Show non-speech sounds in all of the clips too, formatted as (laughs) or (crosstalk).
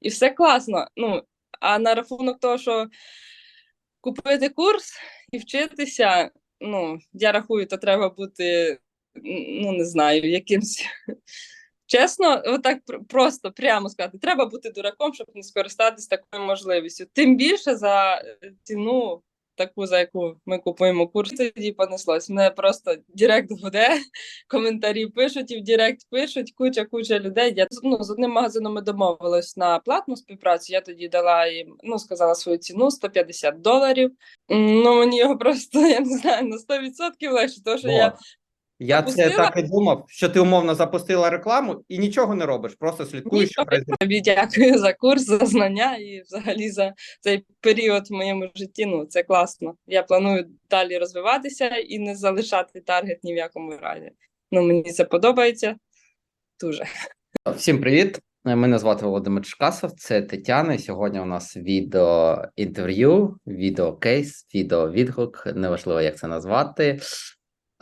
і все класно. Ну, а на рахунок того, що купити курс і вчитися, ну, я рахую, то треба бути, ну, не знаю, якимсь. Чесно, отак просто прямо сказати, треба бути дураком, щоб не скористатися такою можливістю. Тим більше за е, ціну, таку, за яку ми купуємо курс, тоді понеслось. Мене просто Директ гуде, (laughs) коментарі пишуть, і в Директ пишуть куча куча людей. Я ну, з одним магазином ми домовились на платну співпрацю. Я тоді дала їм, ну сказала свою ціну 150 доларів. Ну мені його просто (laughs) я не знаю на 100% легше, тому що я Я це так і думав, що ти умовно запустила рекламу і нічого не робиш, просто слідкуєш, тобі дякую за курс, за знання і взагалі за цей період в моєму житті. Ну це класно. Я планую далі розвиватися і не залишати таргет ні в якому разі. Ну мені це подобається дуже. Всім привіт! Мене звати Володимир Чкасов, це Тетяна. і Сьогодні у нас відео інтерв'ю, відео кейс, відео відгук, неважливо, як це назвати.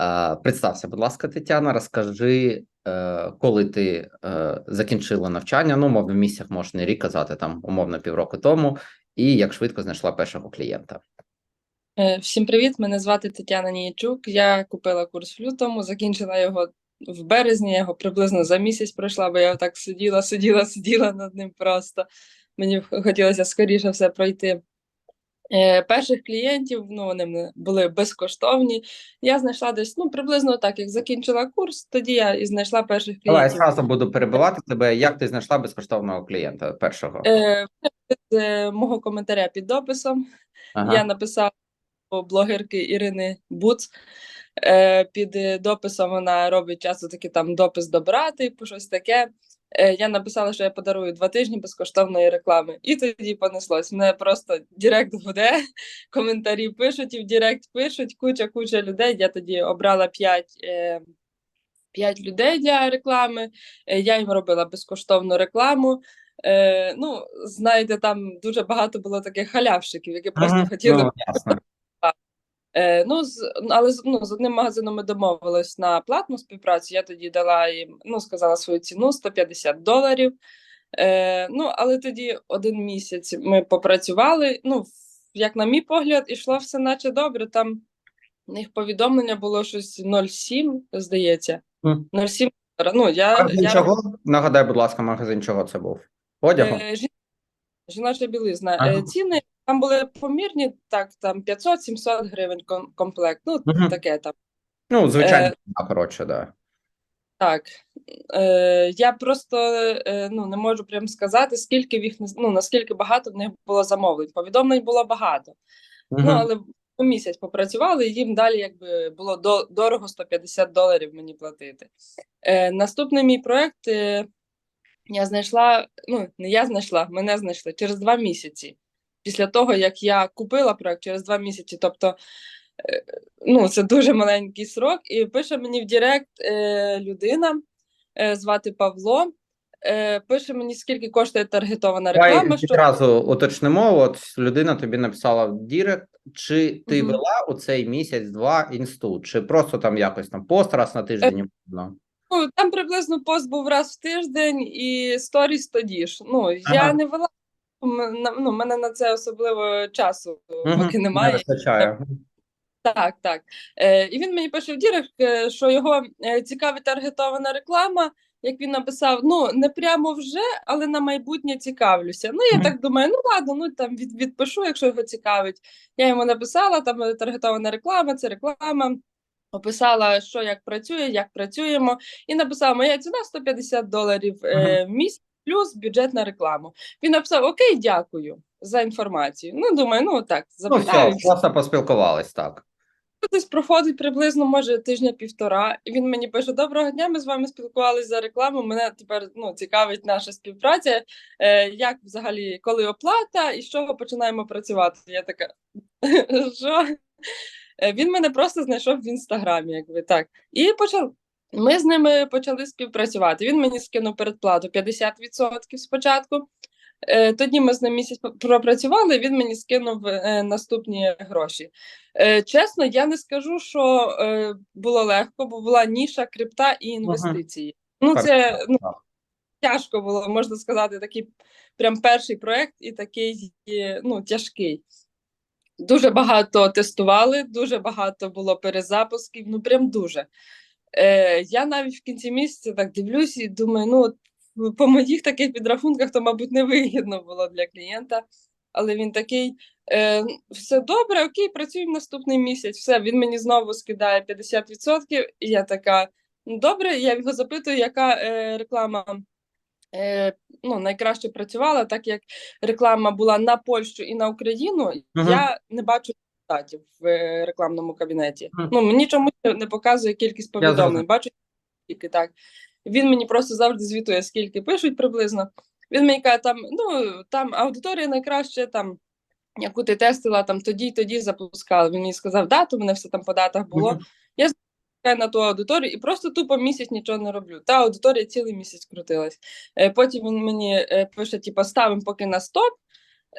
А, Представся, будь ласка, Тетяна, розкажи, е, коли ти е, закінчила навчання, ну, умовно, в місяцях можна рік казати, там умовно півроку тому, і як швидко знайшла першого клієнта. Е, Всім привіт! Мене звати Тетяна Ніячук. Я купила курс в лютому, закінчила його в березні. Я його приблизно за місяць пройшла, бо я так сиділа, сиділа, сиділа над ним просто. Мені хотілося скоріше все пройти. Е, Перших клієнтів, ну вони були безкоштовні. Я знайшла десь ну приблизно так, як закінчила курс, тоді я і знайшла перших Давай я зразу буду перебивати тебе. Як ти знайшла безкоштовного клієнта першого? Е, з е, мого коментаря під дописом Ага. Я написала у блогерки Ірини Буц. Е, під дописом вона робить часто такий там допис добра, типу щось таке. Е, я написала, що я подарую два тижні безкоштовної реклами. І тоді понеслось. Мене просто Директ гуде, (laughs) коментарі пишуть, і в Директ пишуть куча куча людей. Я тоді обрала п'ять. Е, П'ять людей для реклами. Е, Я їм робила безкоштовну рекламу. Е, ну, знаєте, там дуже багато було таких халявщиків, які просто Мгм. хотіли Ну. (laughs) Е, ну, з, але ну, з одним магазином ми домовились на платну співпрацю. Я тоді дала їм, ну, сказала свою ціну 150 доларів. Е, ну, але тоді один місяць ми попрацювали. Ну, як на мій погляд, ішло все наче добре. Там них повідомлення було щось 0,7, здається. Мгм. 0,7. Ну, я, Магазин я чого? Нагадай, будь ласка, магазин чого це був? Одягу? Е, жін- Жіноча білизна. Ага. Е, Ціни там були помірні, так, там 500-700 гривень ком- комплект. Ну, Мгм. таке там. Ну, звичайно, е, коротше, да. Так. Е, я просто е, ну, не можу прям сказати, скільки в їх, ну, наскільки багато в них було замовлень. Повідомлень було багато. Мгм. Ну, але місяць попрацювали, і їм далі якби було до, дорого 150 доларів мені платити. Е, наступний мій проект е, я знайшла, ну, не я знайшла, мене знайшли через два місяці. Після того, як я купила проект через два місяці. Тобто, е, ну, це дуже маленький срок, і пише мені в Директ е, людина, е, звати Павло. Е, пише мені, скільки коштує таргетована реклама. Що... відразу уточнимо. От людина тобі написала в Дірект, чи ти Мгм. вела у цей місяць-два інсту, чи просто там якось там пост раз на тиждень? Ну. Там приблизно пост був раз в тиждень і сторіс тоді ж. Ну, я не вела, ну, мене на це особливо часу Мгм. поки Не немає. вистачає. Так, так. Е, і він мені пише в Дірект, е, що його е, цікавить таргетована реклама. Як він написав, ну не прямо вже, але на майбутнє цікавлюся. Ну, я Мгм. так думаю, ну ладно, ну там від, відпишу, якщо його цікавить. Я йому написала, там е, таргетована реклама, це реклама. Описала, що як працює, як працюємо, і написала: моя ціна 150 доларів е, в місяць, плюс бюджетна реклама. Він написав: Окей, дякую за інформацію. Ну, думаю, ну так, Ну, запитаю. все, просто поспілкувались, так. Десь проходить приблизно, може, тижня-півтора, і він мені пише: Доброго дня, ми з вами спілкувалися за рекламу. Мене тепер ну, цікавить наша співпраця. Е, як взагалі, коли оплата і з чого починаємо працювати? Я така, що? Е, Він мене просто знайшов в інстаграмі, якби так. І почав. Ми з ними почали співпрацювати. Він мені скинув передплату 50% спочатку. Е, Тоді ми з ним місяць пропрацювали, він мені скинув е, наступні гроші. Е, Чесно, я не скажу, що було легко, бо була ніша, крипта і інвестиції. Ну, це ну, тяжко було, можна сказати, такий прям перший проект і такий ну, тяжкий. Дуже багато тестували, дуже багато було перезапусків, ну прям дуже. Е, я навіть в кінці місяця так дивлюсь і думаю, ну от по моїх таких підрахунках, то, мабуть, невигідно було для клієнта. Але він такий: е, все добре, окей, працюємо наступний місяць. Все, він мені знову скидає 50%, і я така. Ну, добре, я його запитую, яка е, реклама е, ну, найкраще працювала, так як реклама була на Польщу і на Україну, Мгм. я не бачу результатів в е, рекламному кабінеті. Мгм. Ну, мені чомусь не показує кількість повідомлень. Бачу тільки так. Він мені просто завжди звітує, скільки пишуть приблизно. Він мені каже, там, ну, там аудиторія найкраще, там, яку ти тестила, там тоді й тоді запускали. Він мені сказав дату, мене все там по датах було. Мгм. Чекаю на ту аудиторію і просто тупо місяць нічого не роблю. Та аудиторія цілий місяць крутилась. Е, потім він мені е, пише: типу, ставимо поки на стоп.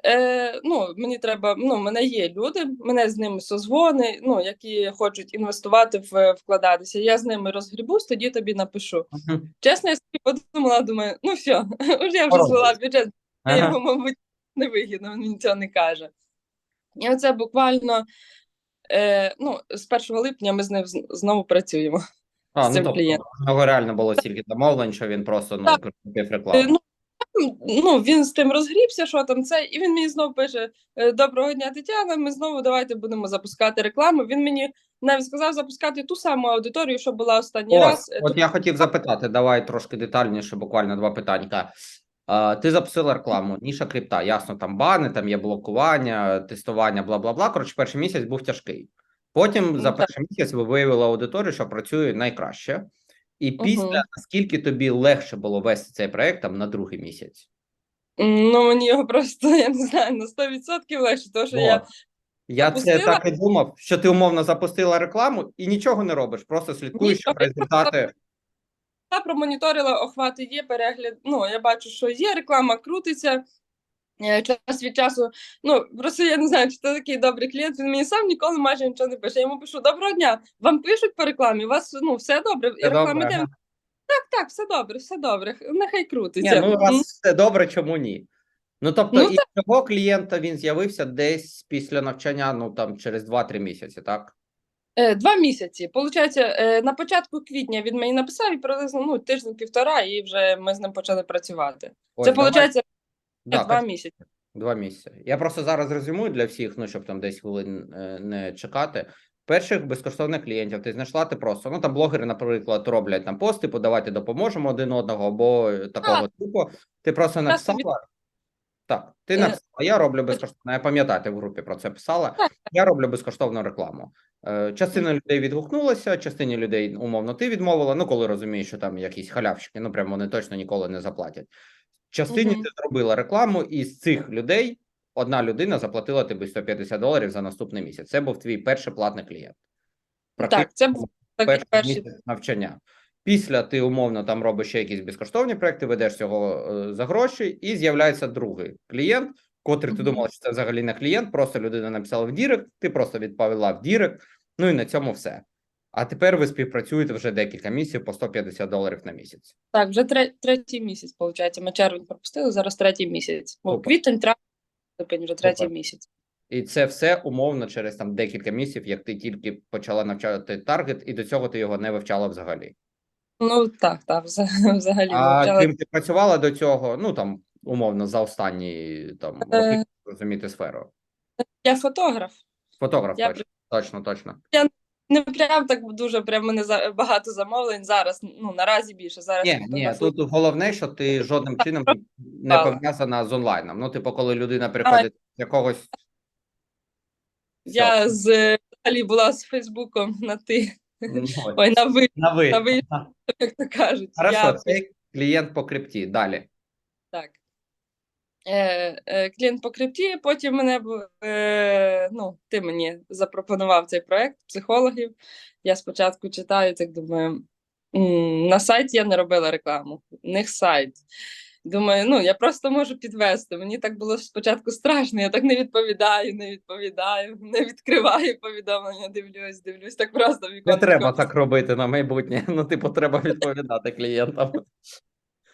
Е, ну, мені треба, ну, мене є люди, мене з ними созвони, ну, які хочуть інвестувати в вкладатися. Я з ними розгрібусь, тоді тобі напишу. Мгм. Чесно, я собі подумала, думаю, ну все, (laughs) я вже злила бюджет, я його, мабуть, не вигідно, він мені цього не каже. І оце буквально е, ну, з 1 липня ми з ним знову працюємо. А, з ну цим тобто, клієнтом. реально було стільки замовлень, що він просто ну. Е, рекламу. Ну, ну, він з тим розгрібся, що там це, і він мені знову пише: е, Доброго дня, Тетяна. Ми знову давайте будемо запускати рекламу. Він мені навіть сказав запускати ту саму аудиторію, що була останній Ось, раз. От я хотів запитати, давай трошки детальніше, буквально два питанька. А, ти запустила рекламу, ніша крипта, ясно, там бани, там є блокування, тестування, бла бла бла. Коротше, перший місяць був тяжкий. Потім за Ну, перший місяць ви виявили аудиторію, що працює найкраще. І після Мгм. наскільки тобі легше було вести цей проект там на другий місяць? Ну, мені його просто, я не знаю, на 100% легше, тому що я От. Я це так і думав, що ти умовно запустила рекламу і нічого не робиш, просто слідкуєш, щоб результати. Я промоніторила охвати, є перегляд. Ну, я бачу, що є реклама крутиться. Е, Час від часу, ну просто я не знаю, чи це такий добрий клієнт. Він мені сам ніколи майже нічого не пише. Я йому пишу: доброго дня, вам пишуть по рекламі, у вас ну все добре. Все реклама добре, йде. Так, так, все добре, все добре. Нехай Ні, крутиться. ну у вас все добре, чому ні? Ну тобто, Ну, і цього клієнта він з'явився десь після навчання, ну там через 2-3 місяці, так? е, Два місяці. Получається, е, на початку квітня він мені написав і приблизно ну, тиждень-півтора, і вже ми з ним почали працювати. Ось, Це виходить да, два так, місяці. два місяці. Я просто зараз резюмую для всіх, ну щоб там десь хвилин е, не чекати. Перших безкоштовних клієнтів ти знайшла ти просто. Ну там блогери, наприклад, роблять там пости, типу, давайте допоможемо один одного, або е, такого типу. Ти просто написала. Так, ти Е, написала, я роблю безкоштовно. Я пам'ятаю, ти в групі про це писала. Я роблю безкоштовну рекламу. Е, Частина людей відгукнулася, частині людей, умовно, ти відмовила. Ну, коли розумієш, що там якісь халявщики, ну прям вони точно ніколи не заплатять. Частині Мгм. ти зробила рекламу, і з цих людей одна людина заплатила тобі 150 доларів за наступний місяць. Це був твій перший платний клієнт. Так, це був перший перший. місяць навчання. Після ти умовно там робиш ще якісь безкоштовні проекти, ведеш цього е, за гроші, і з'являється другий клієнт, котрий ти Мгм. думала, що це взагалі не клієнт, просто людина написала в Дірект, ти просто відповіла в Дірект, ну і на цьому все. А тепер ви співпрацюєте вже декілька місяців по 150 доларів на місяць. Так, вже тре- третій місяць, виходить. Ми червень пропустили, зараз третій місяць. О, Супер. квітень, травень, липень, вже третій Супер. місяць. І це все умовно через там декілька місяців, як ти тільки почала навчати таргет, і до цього ти його не вивчала взагалі. Ну так, так, вза- (laughs) взагалі. А вивчала. ким ти працювала до цього? Ну там умовно за останні там роки Е. розуміти сферу. Я фотограф. Фотограф, я точно, точно, точно. Не прям так дуже прям мене за багато замовлень зараз. Ну наразі більше зараз. Ні, ні, тут головне, що ти жодним чином не пов'язана з онлайном. Ну, типу, коли людина приходить з якогось. Я з взагалі була з Фейсбуком на ти. Ой, на ви, на ви. на ви, як то кажуть. Хорошо, Я- це клієнт по крипті. Далі. Так. Е, е, клієнт по крипті, потім мене е, ну, ти мені запропонував цей проект психологів. Я спочатку читаю, так думаю, на сайті я не робила рекламу, в них сайт. Думаю, ну я просто можу підвести. Мені так було спочатку страшно, я так не відповідаю, не відповідаю, не відкриваю повідомлення, дивлюсь, дивлюсь, так просто в Не треба так робити на майбутнє. Ну, типу, треба відповідати клієнтам.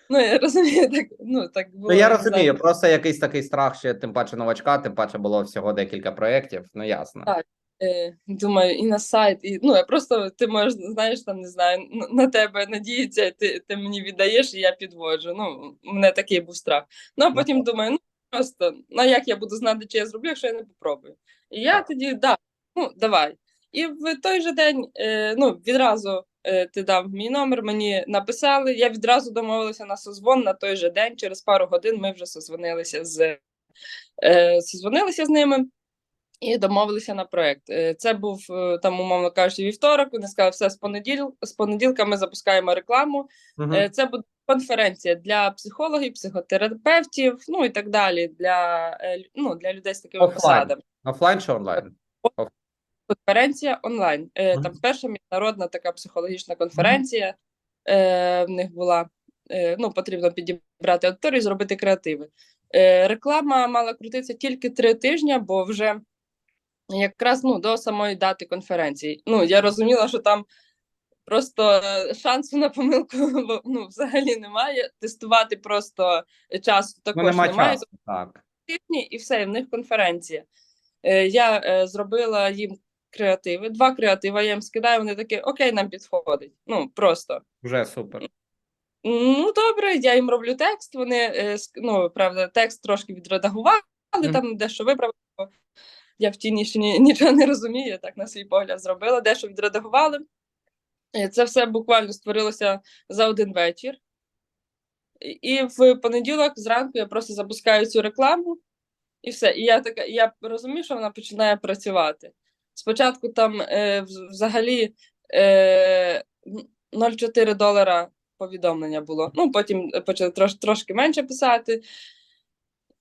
Ну, я розумію, так, ну, так було. Ну я розумію, знаю. просто якийсь такий страх, ще тим паче новачка, тим паче було всього декілька проєктів. Ну ясно. Так. Е, думаю, і на сайт, і ну, я просто ти можеш, знаєш, там не знаю, на тебе надіються, ти, ти мені віддаєш, і я підводжу. Ну, у мене такий був страх. Ну, а потім думаю, ну просто ну як я буду знати, чи я зроблю, якщо я не попробую. І я Так. тоді да, ну давай. І в той же день, е, ну, відразу ти дав мій номер, мені написали. Я відразу домовилася на созвон на той же день. Через пару годин ми вже созвонилися з е, созвонилися з ними. І домовилися на проект. Е, Це був е, там, умовно кажучи, вівторок. Вони сказали, все з понеділ... з понеділка ми запускаємо рекламу. Е, Це буде конференція для психологів, психотерапевтів, ну і так далі. Для, е, ну, для людей з такими Офлайн. посадами. Офлайн чи онлайн? Конференція онлайн. Е, Там перша міжнародна така психологічна конференція е, в них була. Е, Ну, потрібно підібрати аудиторію, зробити креативи. Е, Реклама мала крутитися тільки три тижні, бо вже якраз ну, до самої дати конференції. Ну, я розуміла, що там просто шансу на помилку (laughs) ну, взагалі немає. Тестувати просто часу Ну також нема немає часу. Так. і все, і в них конференція. Я зробила їм креативи, два креативи, я їм скидаю, вони такі, окей, нам підходить. Ну, просто. Вже супер. Ну, добре, я їм роблю текст, вони, е, ну, правда, текст трошки відредагували, Мгм. там дещо виправили. Я в тіні ще ні, нічого не розумію, так на свій погляд зробила, дещо відредагували. Е, Це все буквально створилося за один вечір. І- в понеділок зранку я просто запускаю цю рекламу, і все. І я така, я розумію, що вона починає працювати. Спочатку там е, взагалі е, 0,4 долара повідомлення було. Ну, потім почали трош, трошки менше писати.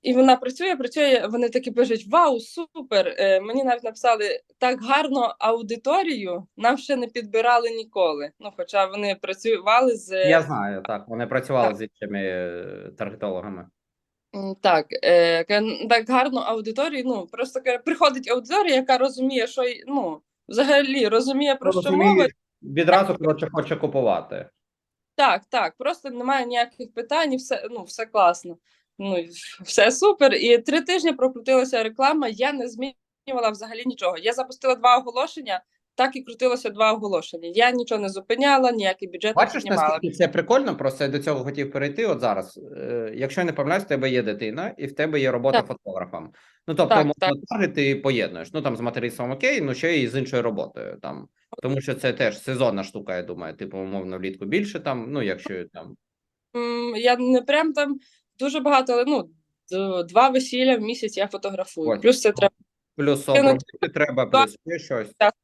І вона працює, працює. Вони такі пишуть: Вау, супер! Е, мені навіть написали так гарно аудиторію нам ще не підбирали ніколи. Ну, хоча вони працювали з Я знаю, так. Вони працювали Так. з іншими е, таргетологами. Так, е, так гарну аудиторію. Ну просто приходить аудиторія, яка розуміє, що ну взагалі розуміє про що мова. Відразу коротше хоче купувати. Так, так, просто немає ніяких питань, і все ну все класно. Ну все супер. І три тижні прокрутилася реклама. Я не змінювала взагалі нічого. Я запустила два оголошення, так і крутилося два оголошення. Я нічого не зупиняла, ніякий бюджет не Бачиш, знімала. наскільки це прикольно, просто я до цього хотів перейти. От зараз, е, якщо я не помиляюсь, в тебе є дитина, і в тебе є робота Так. фотографом. Ну тобто, Так, умовно, таргет ти поєднуєш. Ну там з материнством окей, ну ще і з іншою роботою. Там тому що це теж сезонна штука, я думаю. Типу, умовно, влітку більше там. Ну, якщо там М, Я не прям там дуже багато, але ну д- два весілля в місяць я фотографую. Ось. Плюс це треба. плюс обробити треба, плюс ще щось. Так.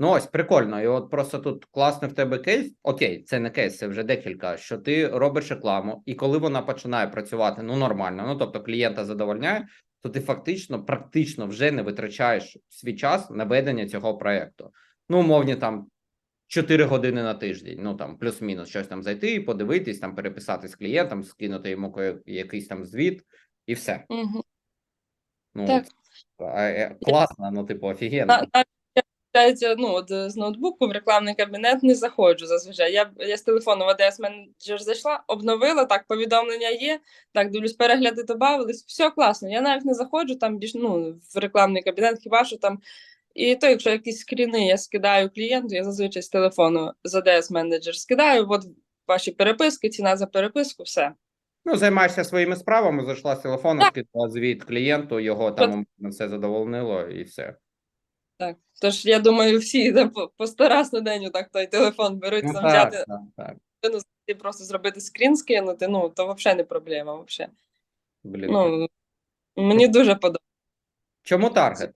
Ну ось прикольно. І от просто тут класний в тебе кейс. Окей, це не кейс, це вже декілька. Що ти робиш рекламу, і коли вона починає працювати ну нормально, ну тобто клієнта задовольняє, то ти фактично практично вже не витрачаєш свій час на ведення цього проекту. Ну, умовні там 4 години на тиждень. Ну там плюс-мінус щось там зайти, подивитись, там переписати з клієнтом, скинути йому якийсь там звіт, і все. Мгм. Ну Так. е, класно, ну типу офігенно. Ну, от, з ноутбуку в рекламний кабінет не заходжу зазвичай. Я, я з телефону в ADS менеджер зайшла, обновила, так, повідомлення є, так, дивлюсь, перегляди додавались, все класно. Я навіть не заходжу там більш ну, в рекламний кабінет, хіба що там. І то, якщо якісь скріни я скидаю клієнту, я зазвичай з телефону з ADS менеджер скидаю, от ваші переписки, ціна за переписку, все. Ну, займаєшся своїми справами, зайшла з телефону, скинула звіт клієнту, його там все задовольнило, і все. Так. Тож я думаю, всі да, по, по сто раз на день так той телефон беруть, Ну, там так, взяти так, так. людину, просто зробити скрін скинути, ну то взагалі не проблема. Вообще. Блін. Ну, мені дуже подобається. Чому таргет?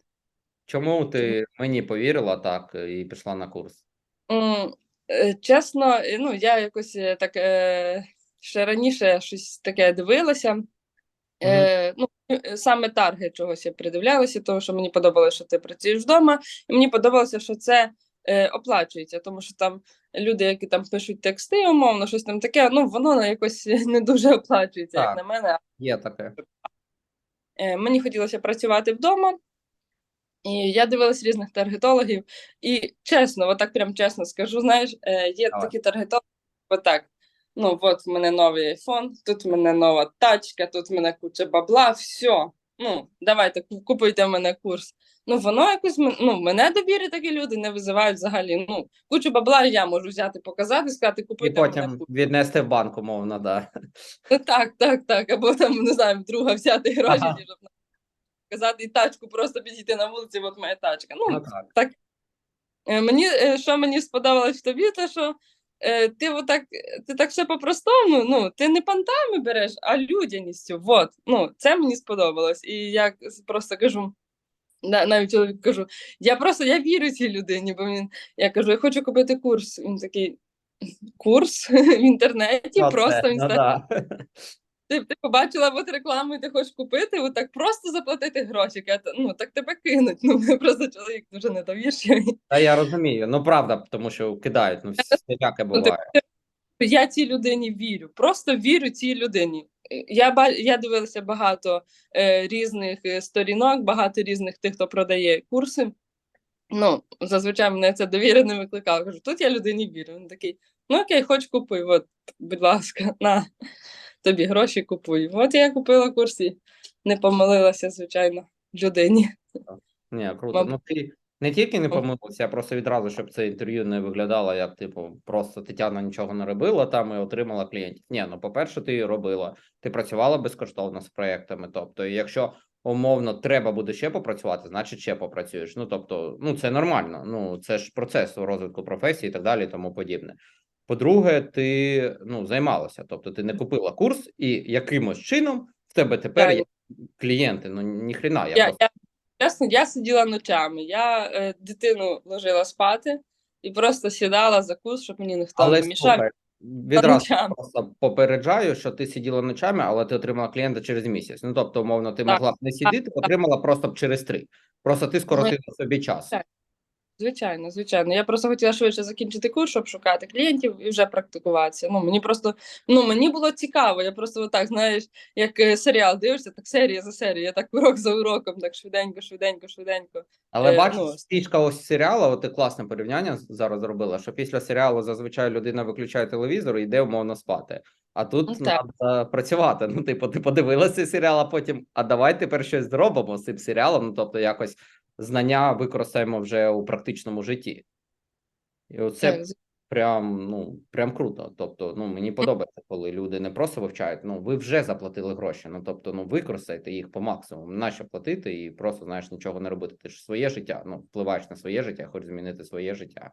Чому ти мені повірила так і пішла на курс? Е, Чесно, е, ну я якось е, так е, ще раніше щось таке дивилася. Е, ну, е, саме таргет чогось я придивлялася, тому що мені подобалося, що ти працюєш вдома, і мені подобалося, що це е, оплачується, тому що там люди, які там пишуть тексти, умовно, щось там таке, ну воно якось (laughs) не дуже оплачується, Так. як на мене. Є таке. Е, мені хотілося працювати вдома, і я дивилась різних таргетологів. І чесно, отак прям чесно скажу, знаєш, е, є Давай. такі таргетологи, отак. Ну, от в мене новий айфон, тут в мене нова тачка, тут в мене куча бабла, все. Ну, давайте, купуйте в мене курс. Ну, воно якось ну, мене довіри такі люди не визивають взагалі. Ну, кучу бабла я можу взяти, показати, сказати, І купуйте мене потім курс. віднести в банк, умовно, да. Так, так, так. Або там, не знаю, друга взяти гроші, Ага. щоб казати і тачку, просто підійти на вулиці, от моя тачка. Ну, Ну, так. Е, Мені е, що мені сподобалось в тобі, то що ти отак, ти так все по-простому, ну ти не пантами береш, а людяністю. Вот. Ну, це мені сподобалось. І я просто кажу. Навіть чоловік кажу, я просто я вірю цій людині, бо він я кажу, я хочу купити курс. Він такий курс (laughs) в інтернеті, а просто він ну, да. Ти, ти побачила от рекламу, і ти хочеш купити, от так просто заплатити гроші. Ну так тебе кинуть. Ну просто чоловік дуже недовірчивий. Та я розумію. Ну, правда, тому що кидають, ну, всяке Ну, буває. я цій людині вірю. Просто вірю цій людині. Е, Я я дивилася багато е, різних е, сторінок, багато різних тих, хто продає курси. Ну, зазвичай мене це довіра не викликало. Кажу, тут я людині вірю. Він такий, ну окей, хоч купуй, от, будь ласка, на тобі гроші купуй. От я купила курс і не помилилася, звичайно, людині. Ні, круто. Мабуть. Ну ти не тільки не помилився, а просто відразу, щоб це інтерв'ю не виглядало як, типу, просто Тетяна нічого не робила там і отримала клієнтів. Ні, ну по-перше, ти її робила. Ти працювала безкоштовно з проектами. Тобто, якщо умовно треба буде ще попрацювати, значить ще попрацюєш. Ну тобто, ну це нормально. Ну це ж процес розвитку професії і так далі, і тому подібне. По-друге, ти ну займалася, тобто ти не купила курс, і якимось чином в тебе тепер Так. є клієнти. Ну ніхрена, я, Я, просто я, чесно, я сиділа ночами, я е, дитину ложила спати і просто сідала за курс, щоб мені ніхто Але не мішав. слухай, відразу ночами. просто попереджаю, що ти сиділа ночами, але ти отримала клієнта через місяць. Ну тобто, умовно, ти Так, могла б не сидіти, отримала просто б через три. Просто ти скоротила собі час. Так. Звичайно, звичайно. Я просто хотіла швидше закінчити курс, щоб шукати клієнтів і вже практикуватися. Ну мені просто ну мені було цікаво. Я просто отак, знаєш, як е, серіал дивишся, так серія за серією, я так урок за уроком, так швиденько, швиденько, швиденько. Але Е, бачиш, ну, фішка ось серіалу, от ти класне порівняння зараз зробила, що після серіалу зазвичай людина виключає телевізор і йде умовно спати. А тут Ну, так. треба працювати. Ну, типу, ти подивилася серіал, а потім, а давай тепер щось зробимо з цим серіалом. Ну, тобто, якось знання використаємо вже у практичному житті. І оце Прям, ну, прям круто. Тобто, ну, мені подобається, коли люди не просто вивчають, ну, ви вже заплатили гроші. Ну, тобто, ну, використайте їх по максимуму. Нащо платити і просто, знаєш, нічого не робити. Ти ж своє життя, ну, впливаєш на своє життя, хочеш змінити своє життя.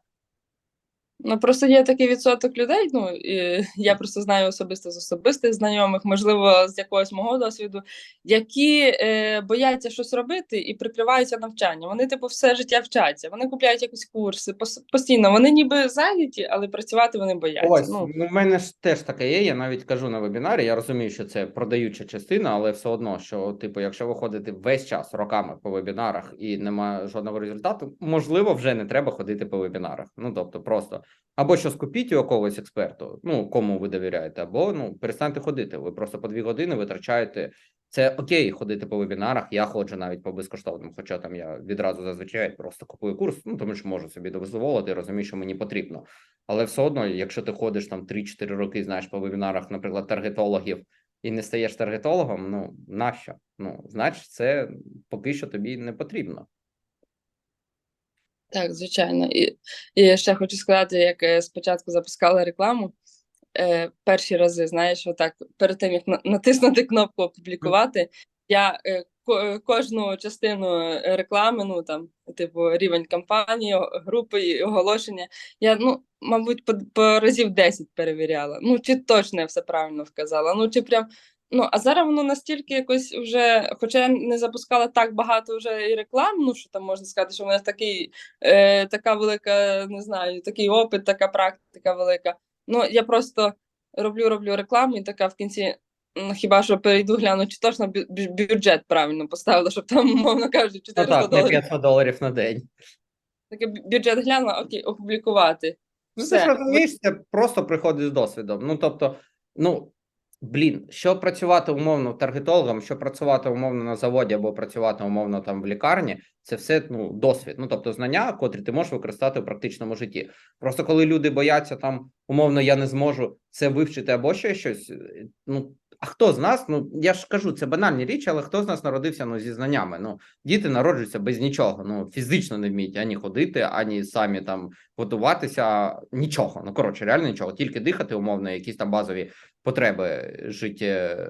Ну просто є такий відсоток людей. Ну і я просто знаю особисто з особистих знайомих, можливо, з якогось мого досвіду, які е, бояться щось робити і прикриваються навчанням. Вони, типу, все життя вчаться. Вони купляють якісь курси постійно. Вони ніби зайняті, але працювати вони бояться. Ось, Ну ну, в мене ж теж таке є. Я навіть кажу на вебінарі. Я розумію, що це продаюча частина, але все одно, що, типу, якщо ви ходите весь час роками по вебінарах і немає жодного результату, можливо, вже не треба ходити по вебінарах. Ну, тобто, просто або щось купіть у якогось експерту, ну кому ви довіряєте, або ну перестаньте ходити. Ви просто по дві години витрачаєте. Це окей, ходити по вебінарах. Я ходжу навіть по безкоштовним, хоча там я відразу зазвичай просто купую курс, ну тому що можу собі дозволити, розумію, що мені потрібно. Але все одно, якщо ти ходиш там 3-4 роки, знаєш по вебінарах, наприклад, таргетологів, і не стаєш таргетологом, ну нащо? Ну, значить, це поки що тобі не потрібно. Так, звичайно. І, і ще хочу сказати, як е, спочатку запускала рекламу, е, перші рази, знаєш, отак, перед тим, як натиснути кнопку опублікувати, я е, е, кожну частину е, реклами, ну там, типу, рівень кампанії, групи і оголошення, я, ну, мабуть, по, по разів 10 перевіряла. Ну, чи точно я все правильно вказала, ну, чи прям. Ну, а зараз воно настільки якось вже, хоча я не запускала так багато вже і реклам, ну що там можна сказати, що в мене такий е, така велика, не знаю, такий опит, така практика велика. Ну, я просто роблю, роблю рекламу, і така в кінці, ну, хіба що перейду, гляну, чи точно бю- бю- бюджет правильно поставила, щоб там, умовно кажучи, Ну 400 так, не доларів. 500 доларів на день. Таке бюджет глянула, окей, опублікувати. Ну, Все. ти ж розумієш, це просто приходить з досвідом. Ну тобто, ну блін, що працювати умовно таргетологом, що працювати умовно на заводі або працювати умовно там в лікарні, це все ну досвід. Ну тобто знання, котрі ти можеш використати в практичному житті. Просто коли люди бояться там умовно, я не зможу це вивчити або ще щось. е, Ну а хто з нас? Ну я ж кажу, це банальні річі, але хто з нас народився ну зі знаннями? Ну діти народжуються без нічого. Ну фізично не вміють ані ходити, ані самі там готуватися. Нічого. Ну коротше, реально нічого. Тільки дихати, умовно, якісь там базові потреби життя,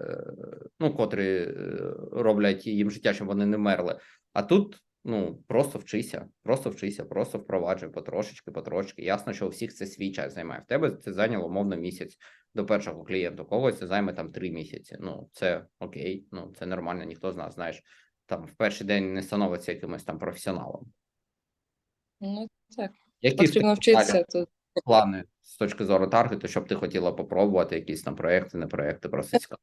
ну котрі е, роблять їм життя, щоб вони не мерли. А тут. Ну, просто вчися, просто вчися, просто впроваджуй потрошечки, потрошечки. Ясно, що у всіх це свій час займає. В тебе це зайняло умовно місяць до першого клієнта, у когось це займе там три місяці. Ну, це окей, ну це нормально, ніхто з нас, знаєш, там в перший день не становиться якимось там професіоналом. Ну так, Які потрібно вчитися тут. плани з точки зору таргету, щоб ти хотіла попробувати якісь там проекти, не проекти, просто цікаво.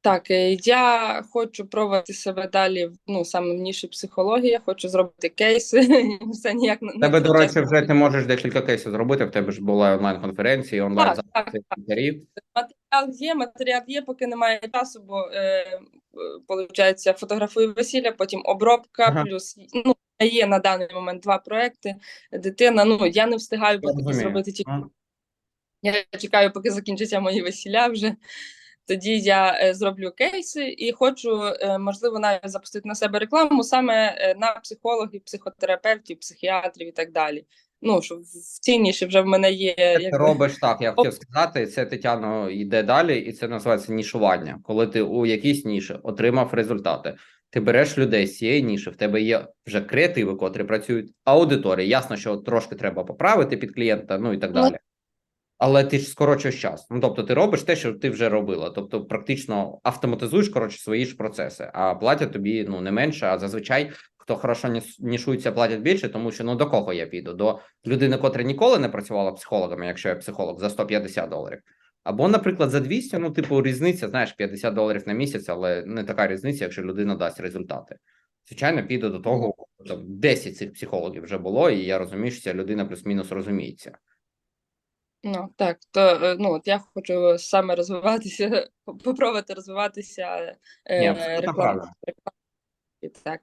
Так, е, я хочу пробувати себе далі ну, саме в ніші психології, хочу зробити кейси. (laughs) Все ніяк не Тебе, до речі, вже ти можеш декілька кейсів зробити. В тебе ж була онлайн-конференції, онлайн Так, так, записи лікарів. Матеріал є, матеріал є, поки немає часу, бо е, виходить, фотографую весілля, потім обробка, Ага. плюс ну, є на даний момент два проекти. Дитина, ну я не встигаю поки зробити ті. Ну, Я чекаю, поки закінчаться мої весілля вже. Тоді я е, зроблю кейси і хочу, е, можливо, навіть запустити на себе рекламу саме е, на психологів, психотерапевтів, психіатрів і так далі. Ну, що в цій ніші вже в мене є. Ти робиш так, я хотів сказати, це Тетяно йде далі, і це називається нішування. Коли ти у якійсь ніші отримав результати, ти береш людей з цієї ніші, в тебе є вже креативи, котрі працюють, аудиторії. Ясно, що трошки треба поправити під клієнта, ну і так Ну. далі. Але ти ж скорочуєш час. Ну тобто, ти робиш те, що ти вже робила. Тобто, практично автоматизуєш коротше свої ж процеси, а платять тобі ну не менше. А зазвичай хто хорошо нішується, платять більше, тому що ну до кого я піду? До людини, котра ніколи не працювала психологом, якщо я психолог, за 150 доларів. Або, наприклад, за 200, ну, типу, різниця, знаєш, 50 доларів на місяць, але не така різниця, якщо людина дасть результати. Звичайно, піду до того, там 10 цих психологів вже було, і я розумію, що ця людина плюс-мінус розуміється. Ну так, то е, ну от я хочу саме розвиватися, (laughs) попробувати розвиватися Ні, е, абсолютно правильно. І так.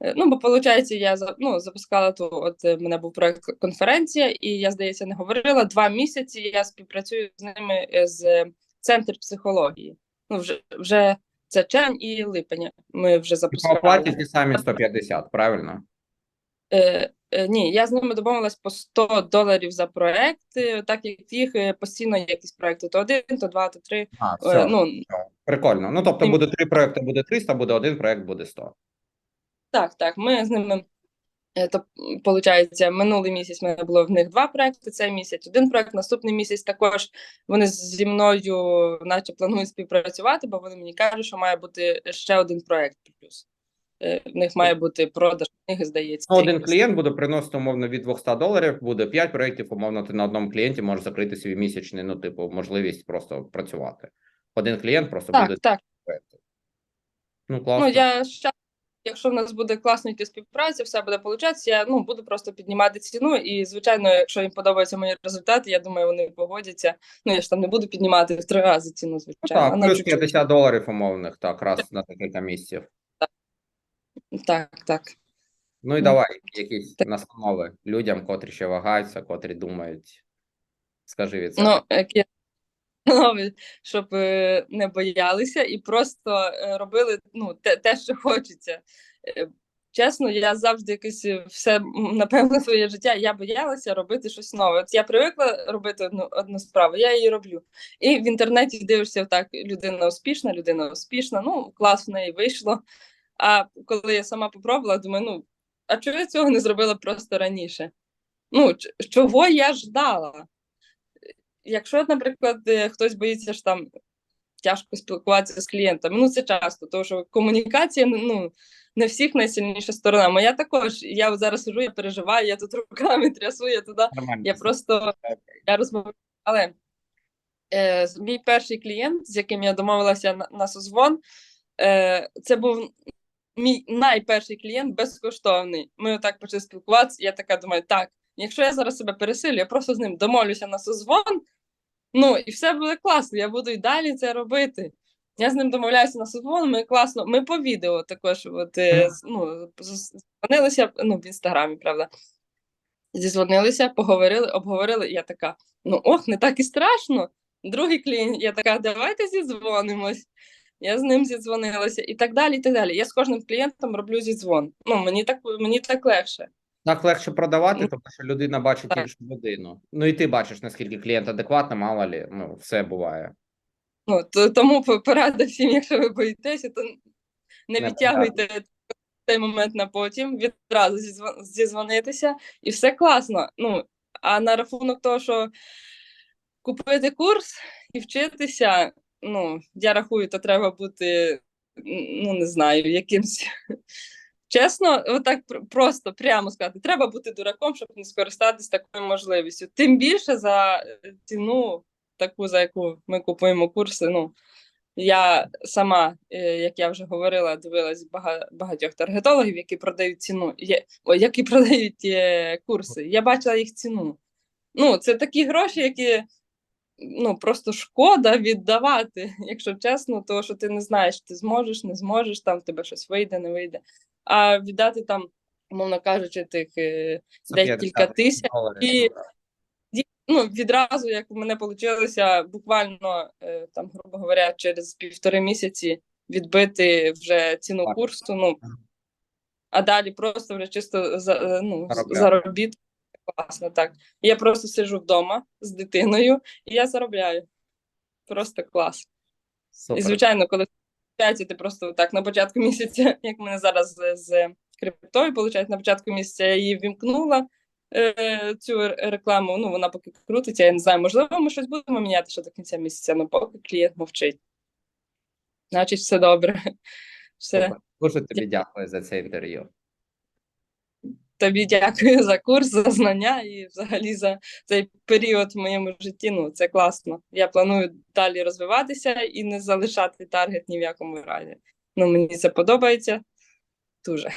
Е, Ну, бо виходить, я ну, запускала ту, от е, в мене був проект конференція, і я, здається, не говорила. Два місяці я співпрацюю з ними е, з центр психології. Ну, вже, вже це червень і липень. Ми вже запускали. оплаті ті самі 150, правильно? Е, е, ні, я з ними домовилась по 100 доларів за проект, так як їх постійно є якісь проекти, то один, то два, то три. А, Е, ну, все. прикольно. Ну, тобто, буде три проекти, буде 300, буде один проект, буде 100. Так, так. Ми з ними, е, то виходить, минулий місяць мене було в них два проекти, цей місяць один проект, наступний місяць також вони зі мною наче планують співпрацювати, бо вони мені кажуть, що має бути ще один проект плюс. Е, В них має бути продаж книги, здається. Один клієнт буде приносити умовно від 200 доларів, буде 5 проєктів, умовно, ти на одному клієнті можеш закрити свій місячний, ну, типу, можливість просто працювати. Один клієнт просто Так, буде так. Ну, класно. Ну, я щас, якщо в нас буде класно йти співпраця, все буде получатися, я ну, буду просто піднімати ціну. І, звичайно, якщо їм подобаються мої результати, я думаю, вони погодяться. Ну, я ж там не буду піднімати в три рази ціну, Ну, звичайно. так, плюс чуть-чуть. 50 доларів умовних, так, раз на декілька місяців. Так, так. Ну і Ну, давай якісь так. настанови людям, котрі ще вагаються, котрі думають. Скажи від себе. Ну, які настанови, щоб е, не боялися і просто е, робили ну, те, те, що хочеться. Е, Чесно, я завжди якось е, все, напевно, своє життя я боялася робити щось нове. От я привикла робити одну, одну справу, я її роблю. І в інтернеті дивишся так: людина успішна, людина успішна, ну клас в неї вийшло. А коли я сама попробувала, думаю, ну а чого я цього не зробила просто раніше? Ну, чого я ждала? Якщо, наприклад, е, хтось боїться що там тяжко спілкуватися з клієнтами, ну це часто, тому що комунікація ну, не всіх найсильніша сторона. Моя також. Я зараз сижу, я переживаю, я тут (laughs) руками трясу, я туди. Нормально. Я просто я розмовляю. Але е, мій перший клієнт, з яким я домовилася на, на созвон, е, це був мій найперший клієнт безкоштовний. Ми отак почали спілкуватися. Я така думаю, так, якщо я зараз себе пересилю, я просто з ним домовлюся на созвон. Ну, і все буде класно. Я буду і далі це робити. Я з ним домовляюся на телефон, ми класно. Ми по відео також. От, е, ну, дзвонилися ну, в інстаграмі, правда. Зізвонилися, поговорили, обговорили. І я така: ну ох, не так і страшно. Другий клієнт, я така, давайте зідзвонимось. Я з ним зідзвонилася і так далі. і так далі. Я з кожним клієнтом роблю зідзвон. Ну, мені так, мені так легше. Так легше продавати, тому що людина бачить так. іншу людину. Ну і ти бачиш, наскільки клієнт адекватний, мало лі, ну, все буває. Ну, то, тому по- порада всім, якщо ви боїтеся, то не Не відтягуйте цей момент на потім, відразу зізвон- зізвонитися, і все класно. Ну, а на рахунок того, що купити курс і вчитися, ну, я рахую, то треба бути, м, ну, не знаю, якимсь. Чесно, отак просто прямо сказати, треба бути дураком, щоб не скористатись такою можливістю. Тим більше за е, ціну, таку, за яку ми купуємо курси. Ну, я сама, е, як я вже говорила, дивилась багатьох таргетологів, які продають ціну, які продають е, курси. Я бачила їх ціну. Ну, це такі гроші, які ну, просто шкода віддавати, (laughs) якщо чесно, тому що ти не знаєш, ти зможеш, не зможеш, там в тебе щось вийде, не вийде. А віддати там, умовно кажучи, тих е, декілька тисяч. і- ну, відразу, як в мене вийшло, буквально е, там, грубо говоря, через півтори місяці відбити вже ціну Так. курсу. Ну а далі просто вже чисто за е, ну, з- Заробляти. заробіток. Класно, так. Я просто сиджу вдома з дитиною і я заробляю. Просто клас. Супер. І звичайно, коли ти просто так на початку (laughs) місяця, як мене зараз з, з криптою, виходить, на початку місяця я її вімкнула. е, Цю рекламу, ну вона поки крутиться, я не знаю, можливо, ми щось будемо міняти ще до кінця місяця, але поки клієнт мовчить. Значить, все добре. (laughs) Все. Дуже тобі дякую за це інтерв'ю. Тобі дякую за курс, за знання і взагалі за цей період в моєму житті. Ну, це класно. Я планую далі розвиватися і не залишати таргет ні в якому разі. Ну, мені це подобається дуже.